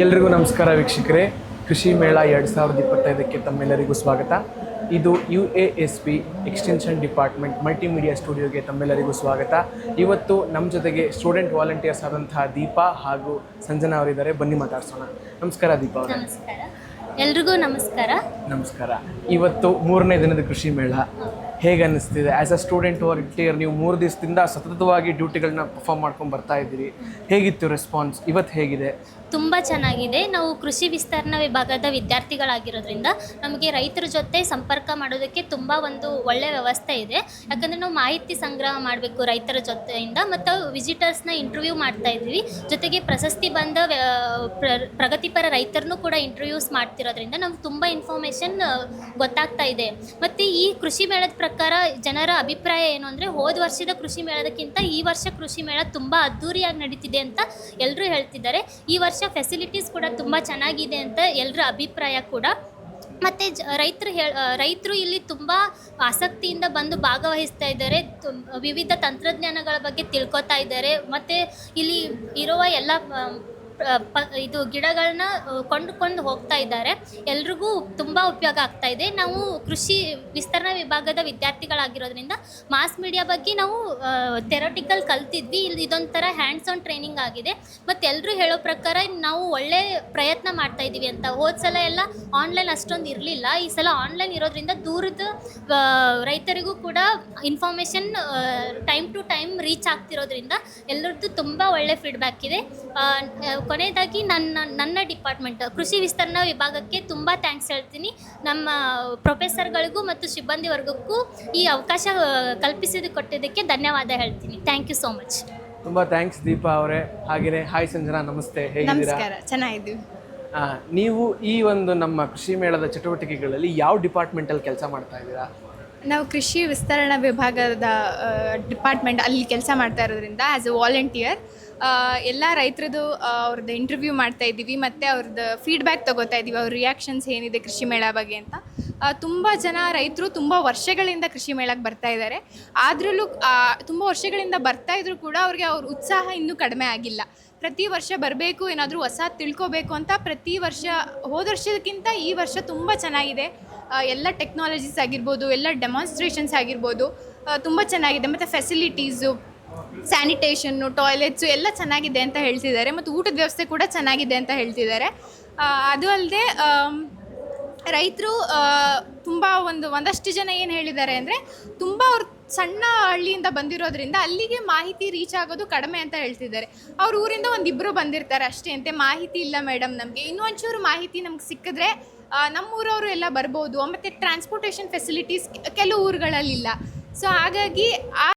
ಎಲ್ರಿಗೂ ನಮಸ್ಕಾರ ವೀಕ್ಷಕರೇ. ಕೃಷಿ ಮೇಳ ಎರಡು ಸಾವಿರದ ಇಪ್ಪತ್ತೈದಕ್ಕೆ ತಮ್ಮೆಲ್ಲರಿಗೂ ಸ್ವಾಗತ. ಇದು U A S P extension department multimedia ಸ್ಟುಡಿಯೋಗೆ ತಮ್ಮೆಲ್ಲರಿಗೂ ಸ್ವಾಗತ. ಇವತ್ತು ನಮ್ಮ ಜೊತೆಗೆ ಸ್ಟೂಡೆಂಟ್ ವಾಲಂಟಿಯರ್ಸ್ ಆದಂತಹ ದೀಪಾ ಹಾಗೂ ಸಂಜನಾ ಅವರಿದ್ದಾರೆ. ಬನ್ನಿ ಮಾತಾಡ್ಸೋಣ. ನಮಸ್ಕಾರ ದೀಪಾ ಅವರೇ. ಎಲ್ರಿಗೂ ನಮಸ್ಕಾರ. ನಮಸ್ಕಾರ. ಇವತ್ತು ಮೂರನೇ ದಿನದ ಕೃಷಿ ಮೇಳ. ಹೇಗೆ ಅನ್ನಿಸ್ತಿದೆ? ಆ್ಯಸ್ ಅ ಸ್ಟೂಡೆಂಟ್ ವಾಲಂಟಿಯರ್ ನೀವು ಮೂರು ದಿವಸದಿಂದ ಸತತವಾಗಿ ಡ್ಯೂಟಿಗಳನ್ನ ಪರ್ಫಾರ್ಮ್ ಮಾಡ್ಕೊಂಡು ಬರ್ತಾ ಇದ್ದೀರಿ. ಹೇಗಿತ್ತು ರೆಸ್ಪಾನ್ಸ್ ಇವತ್ತು ಹೇಗಿದೆ? ತುಂಬ ಚೆನ್ನಾಗಿದೆ. ನಾವು ಕೃಷಿ ವಿಸ್ತರಣಾ ವಿಭಾಗದ ವಿದ್ಯಾರ್ಥಿಗಳಾಗಿರೋದ್ರಿಂದ ನಮಗೆ ರೈತರ ಜೊತೆ ಸಂಪರ್ಕ ಮಾಡೋದಕ್ಕೆ ತುಂಬ ಒಂದು ಒಳ್ಳೆಯ ವ್ಯವಸ್ಥೆ ಇದೆ. ಯಾಕಂದರೆ ನಾವು ಮಾಹಿತಿ ಸಂಗ್ರಹ ಮಾಡಬೇಕು ರೈತರ ಜೊತೆಯಿಂದ ಮತ್ತು ವಿಸಿಟರ್ಸ್ನ ಇಂಟರ್ವ್ಯೂ ಮಾಡ್ತಾ ಇದ್ದೀವಿ ಜೊತೆಗೆ ಪ್ರಶಸ್ತಿ ಬಂದ ಪ್ರಗತಿಪರ ರೈತರನ್ನು ಕೂಡ ಇಂಟರ್ವ್ಯೂಸ್ ಮಾಡ್ತಿರೋದ್ರಿಂದ ನಮ್ಗೆ ತುಂಬ ಇನ್ಫಾರ್ಮೇಷನ್ ಗೊತ್ತಾಗ್ತಾ ಇದೆ. ಮತ್ತು ಈ ಕೃಷಿ ಮೇಳದ ಪ್ರಕಾರ ಜನರ ಅಭಿಪ್ರಾಯ ಏನು ಅಂದರೆ ಹೋದ ವರ್ಷದ ಕೃಷಿ ಮೇಳದಕ್ಕಿಂತ ಈ ವರ್ಷ ಕೃಷಿ ಮೇಳ ತುಂಬ ಅದ್ಧೂರಿಯಾಗಿ ನಡೀತಿದೆ ಅಂತ ಎಲ್ಲರೂ ಹೇಳ್ತಿದ್ದಾರೆ. ಈ ವರ್ಷ ಫೆಸಿಲಿಟೀಸ್ ಕೂಡ ತುಂಬ ಚೆನ್ನಾಗಿದೆ ಅಂತ ಎಲ್ಲರ ಅಭಿಪ್ರಾಯ ಕೂಡ. ಮತ್ತು ಜ, ರೈತರು ಹೇಳ ರೈತರು ಇಲ್ಲಿ ತುಂಬ ಆಸಕ್ತಿಯಿಂದ ಬಂದು ಭಾಗವಹಿಸ್ತಾ ಇದ್ದಾರೆ. ವಿವಿಧ ತಂತ್ರಜ್ಞಾನಗಳ ಬಗ್ಗೆ ತಿಳ್ಕೊತಾ ಇದ್ದಾರೆ. ಮತ್ತು ಇಲ್ಲಿ ಇರುವ ಎಲ್ಲ ಪ, ಇದು ಗಿಡಗಳನ್ನ ಕೊಂಡುಕೊಂಡು ಹೋಗ್ತಾ ಇದ್ದಾರೆ. ಎಲ್ರಿಗೂ ತುಂಬ ಉಪಯೋಗ ಆಗ್ತಾ ಇದೆ. ನಾವು ಕೃಷಿ ವಿಸ್ತರಣಾ ವಿಭಾಗದ ವಿದ್ಯಾರ್ಥಿಗಳಾಗಿರೋದ್ರಿಂದ ಮಾಸ್ ಮೀಡಿಯಾ ಬಗ್ಗೆ ನಾವು ಥೆರಟಿಕಲ್ ಕಲ್ತಿದ್ವಿ. ಇಲ್ಲಿ ಇದೊಂಥರ ಹ್ಯಾಂಡ್ಸ್ ಆನ್ ಟ್ರೈನಿಂಗ್ ಆಗಿದೆ. ಮತ್ತು ಎಲ್ಲರೂ ಹೇಳೋ ಪ್ರಕಾರ ನಾವು ಒಳ್ಳೆ ಪ್ರಯತ್ನ ಮಾಡ್ತಾ ಇದ್ದೀವಿ ಅಂತ. ಹೋದ ಸಲ ಎಲ್ಲ ಆನ್ಲೈನ್ ಅಷ್ಟೊಂದು ಇರಲಿಲ್ಲ. ಈ ಸಲ ಆನ್ಲೈನ್ ಇರೋದ್ರಿಂದ ದೂರದ ರೈತರಿಗೂ ಕೂಡ information time to time reach ಆಗ್ತಿರೋದ್ರಿಂದ ಎಲ್ಲರದ್ದು ತುಂಬ ಒಳ್ಳೆ ಫೀಡ್ಬ್ಯಾಕ್ ಇದೆ. ಕೊನೆಯದಾಗಿ ನನ್ನ ನನ್ನ ಡಿಪಾರ್ಟ್ಮೆಂಟ್ ಕೃಷಿ ವಿಸ್ತರಣಾ ವಿಭಾಗಕ್ಕೆ ತುಂಬ ಥ್ಯಾಂಕ್ಸ್ ಹೇಳ್ತೀನಿ. ನಮ್ಮ ಪ್ರೊಫೆಸರ್ಗಳಿಗೂ ಮತ್ತು ಸಿಬ್ಬಂದಿ ವರ್ಗಕ್ಕೂ ಈ ಅವಕಾಶ ಕಲ್ಪಿಸಿದ ಕೊಟ್ಟಿದ್ದಕ್ಕೆ ಧನ್ಯವಾದ ಹೇಳ್ತೀನಿ. ಥ್ಯಾಂಕ್ ಯು ಸೋ ಮಚ್ ತುಂಬ ಥ್ಯಾಂಕ್ಸ್ ದೀಪಾ ಅವರೇ. ಹಾಗೆಯೇ ಹಾಯ್ ಸಂಜನಾ ನಮಸ್ತೆ. ಹೇಗಿದ್ದೀರಾ? ನಮಸ್ಕಾರ ಚೆನ್ನಾಗಿದ್ದೀವಿ. ಆ, ನೀವು ಈ ಒಂದು ನಮ್ಮ ಕೃಷಿ ಮೇಳದ ಚಟುವಟಿಕೆಗಳಲ್ಲಿ ಯಾವ ಡಿಪಾರ್ಟ್ಮೆಂಟಲ್ಲಿ ಕೆಲಸ ಮಾಡ್ತಾ ಇದ್ದೀರಾ? ನಾವು ಕೃಷಿ ವಿಸ್ತರಣಾ ವಿಭಾಗದ ಡಿಪಾರ್ಟ್ಮೆಂಟ್ ಅಲ್ಲಿ ಕೆಲಸ ಮಾಡ್ತಾ ಇರೋದ್ರಿಂದ ಆ್ಯಸ್ ಎ ವಾಲಂಟಿಯರ್ ಎಲ್ಲ ರೈತರದ್ದು ಅವ್ರದ್ದು ಇಂಟರ್ವ್ಯೂ ಮಾಡ್ತಾ ಇದ್ದೀವಿ ಮತ್ತು ಅವ್ರದ್ದು ಫೀಡ್ಬ್ಯಾಕ್ ತೊಗೋತಾ ಇದ್ದೀವಿ, ಅವ್ರ ರಿಯಾಕ್ಷನ್ಸ್ ಏನಿದೆ ಕೃಷಿ ಮೇಳ ಬಗ್ಗೆ ಅಂತ. ತುಂಬ ಜನ ರೈತರು ತುಂಬ ವರ್ಷಗಳಿಂದ ಕೃಷಿ ಮೇಳಕ್ಕೆ ಬರ್ತಾ ಇದ್ದಾರೆ ಆದ್ರಲ್ಲೂ ತುಂಬ ವರ್ಷಗಳಿಂದ ಬರ್ತಾ ಇದ್ರು ಕೂಡ ಅವ್ರಿಗೆ ಅವ್ರ ಉತ್ಸಾಹ ಇನ್ನೂ ಕಡಿಮೆ ಆಗಿಲ್ಲ. ಪ್ರತಿ ವರ್ಷ ಬರಬೇಕು, ಏನಾದರೂ ಹೊಸ ತಿಳ್ಕೊಬೇಕು ಅಂತ ಪ್ರತಿ ವರ್ಷ, ಹೋದ ವರ್ಷಕ್ಕಿಂತ ಈ ವರ್ಷ ತುಂಬ ಚೆನ್ನಾಗಿದೆ. ಎಲ್ಲ ಟೆಕ್ನಾಲಜೀಸ್ ಆಗಿರ್ಬೋದು, ಎಲ್ಲ ಡೆಮಾನ್ಸ್ಟ್ರೇಷನ್ಸ್ ಆಗಿರ್ಬೋದು ತುಂಬ ಚೆನ್ನಾಗಿದೆ. ಮತ್ತು ಫೆಸಿಲಿಟೀಸು ಸ್ಯಾನಿಟೇಷನ್ನು ಟಾಯ್ಲೆಟ್ಸು ಎಲ್ಲ ಚೆನ್ನಾಗಿದೆ ಅಂತ ಹೇಳ್ತಿದ್ದಾರೆ. ಮತ್ತು ಊಟದ ವ್ಯವಸ್ಥೆ ಕೂಡ ಚೆನ್ನಾಗಿದೆ ಅಂತ ಹೇಳ್ತಿದ್ದಾರೆ. ಅದು ಅಲ್ಲದೆ ರೈತರು ತುಂಬ ಒಂದು, ಒಂದಷ್ಟು ಜನ ಏನು ಹೇಳಿದ್ದಾರೆ ಅಂದರೆ, ತುಂಬ ಅವ್ರು ಸಣ್ಣ ಹಳ್ಳಿಯಿಂದ ಬಂದಿರೋದ್ರಿಂದ ಅಲ್ಲಿಗೆ ಮಾಹಿತಿ ರೀಚ್ ಆಗೋದು ಕಡಿಮೆ ಅಂತ ಹೇಳ್ತಿದ್ದಾರೆ. ಅವ್ರ ಊರಿಂದ ಒಂದಿಬ್ಬರು ಬಂದಿರ್ತಾರೆ ಅಷ್ಟೇ, ಅಂತೆ ಮಾಹಿತಿ ಇಲ್ಲ ಮೇಡಮ್ ನಮಗೆ. ಇನ್ನೂ ಒಂಚೂರು ಮಾಹಿತಿ ನಮ್ಗೆ ಸಿಕ್ಕಿದ್ರೆ ಆ, ನಮ್ಮ ಊರವರು ಎಲ್ಲ ಬರ್ಬೋದು ಮತ್ತು ಟ್ರಾನ್ಸ್ಪೋರ್ಟೇಷನ್ ಫೆಸಿಲಿಟೀಸ್ ಕೆಲವು ಊರುಗಳಲ್ಲಿಲ್ಲ. ಸೊ ಹಾಗಾಗಿ ಆ